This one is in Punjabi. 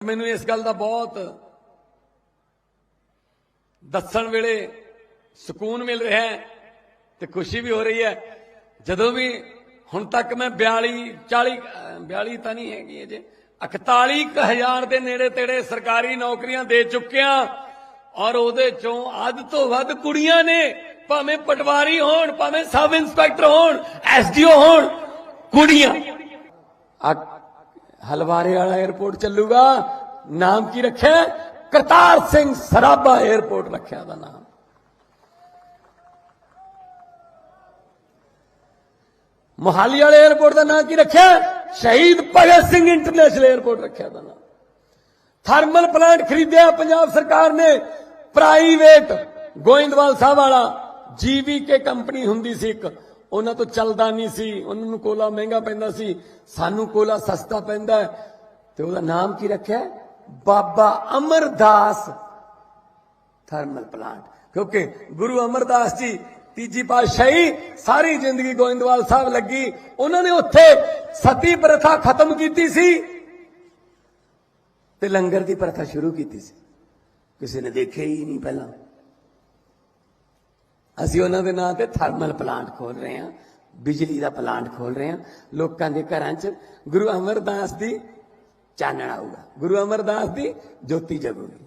ਮੈਨੂੰ ਇਸ ਗੱਲ ਦਾ ਬਹੁਤ ਦੱਸਣ ਵੇਲੇ ਸਕੂਨ ਮਿਲ ਰਿਹਾ ਹੈ ਤੇ ਖੁਸ਼ੀ ਵੀ ਹੋ ਰਹੀ ਹੈ। ਜਦੋਂ ਵੀ ਹੁਣ ਤੱਕ ਮੈਂ 42 40 ਅਹ 42 ਤਾਂ ਨਹੀਂ ਹੈਗੀ ਅਜੇ 41000 ਦੇ ਨੇੜੇ ਤੇੜੇ ਸਰਕਾਰੀ ਨੌਕਰੀਆਂ ਦੇ ਚੁੱਕਿਆ ਔਰ ਉਹਦੇ ਚੋਂ ਅੱਧ ਤੋਂ ਵੱਧ ਕੁੜੀਆਂ ਨੇ, ਭਾਵੇਂ ਪਟਵਾਰੀ ਹੋਣ, ਭਾਵੇਂ ਸਬ ਇੰਸਪੈਕਟਰ ਹੋਣ ਐਸਡੀਓ ਹੋਣ, ਕੁੜੀਆਂ। ਹਲਵਾਰੇ ਵਾਲਾ 에어ਪੋਰਟ ਚੱਲੂਗਾ। ਨਾਮ ਕੀ ਰੱਖਿਆ ਕਰਤਾਰ ਸਿੰਘ ਸਰਾਬਾ 에어ਪੋਰਟ ਰੱਖਿਆ ਦਾ ਨਾਮ। ਮੋਹਾਲੀ ਵਾਲੇ 에어ਪੋਰਟ ਦਾ ਨਾਮ ਕੀ ਰੱਖਿਆ ਸ਼ਹੀਦ ਭਗਤ ਸਿੰਘ ਇੰਟਰਨੈਸ਼ਨਲ 에어ਪੋਰਟ ਰੱਖਿਆ ਦਾ ਨਾਮ। ਥਰਮਲ ਪਲਾਂਟ ਖਰੀਦਿਆ ਪੰਜਾਬ ਸਰਕਾਰ ਨੇ। ਪ੍ਰਾਈਵੇਟ ਗੋਇੰਦਵਾਲ ਸਾਹਿਬ ਵਾਲਾ ਜੀਵੀਕੇ ਕੰਪਨੀ ਹੁੰਦੀ ਸੀ ਇੱਕ। ਉਹਨਾਂ ਤੋਂ ਚੱਲਦਾ ਨਹੀਂ ਸੀ। ਉਹਨਾਂ ਨੂੰ ਕੋਲਾ ਮਹਿੰਗਾ ਪੈਂਦਾ ਸੀ। ਸਾਨੂੰ ਕੋਲਾ ਸਸਤਾ ਪੈਂਦਾ ਤੇ ਉਹਦਾ ਨਾਮ ਕੀ ਰੱਖਿਆ? Baba Amardas thermal plant. ਕਿਉਂਕਿ ਗੁਰੂ ਅਮਰਦਾਸ ਜੀ, ਤੀਜੀ ਪਾਤਸ਼ਾਹੀ ਸਾਰੀ ਜ਼ਿੰਦਗੀ ਗੋਇੰਦਵਾਲ ਸਾਹਿਬ ਲੱਗੀ। ਉਹਨਾਂ ਨੇ ਉੱਥੇ ਸਤੀ ਪ੍ਰਥਾ ਖਤਮ ਕੀਤੀ ਸੀ ਤੇ ਲੰਗਰ ਦੀ ਪ੍ਰਥਾ ਸ਼ੁਰੂ ਕੀਤੀ ਸੀ। ਕਿਸੇ ਨੇ ਦੇਖਿਆ ਹੀ ਨਹੀਂ ਪਹਿਲਾਂ। ਅਸੀਂ ਉਹਨਾਂ ਦੇ ਨਾਂ ਤੇ ਥਰਮਲ ਪਲਾਂਟ ਖੋਲ ਰਹੇ ਹਾਂ, ਬਿਜਲੀ ਦਾ ਪਲਾਂਟ ਖੋਲ ਰਹੇ ਹਾਂ। ਲੋਕਾਂ ਦੇ ਘਰਾਂ 'ਚ ਗੁਰੂ ਅਮਰਦਾਸ ਦੀ ਚਾਨਣ ਆਊਗਾ। ਗੁਰੂ ਅਮਰਦਾਸ ਦੀ ਜੋਤੀ ਜਗੂਗੀ।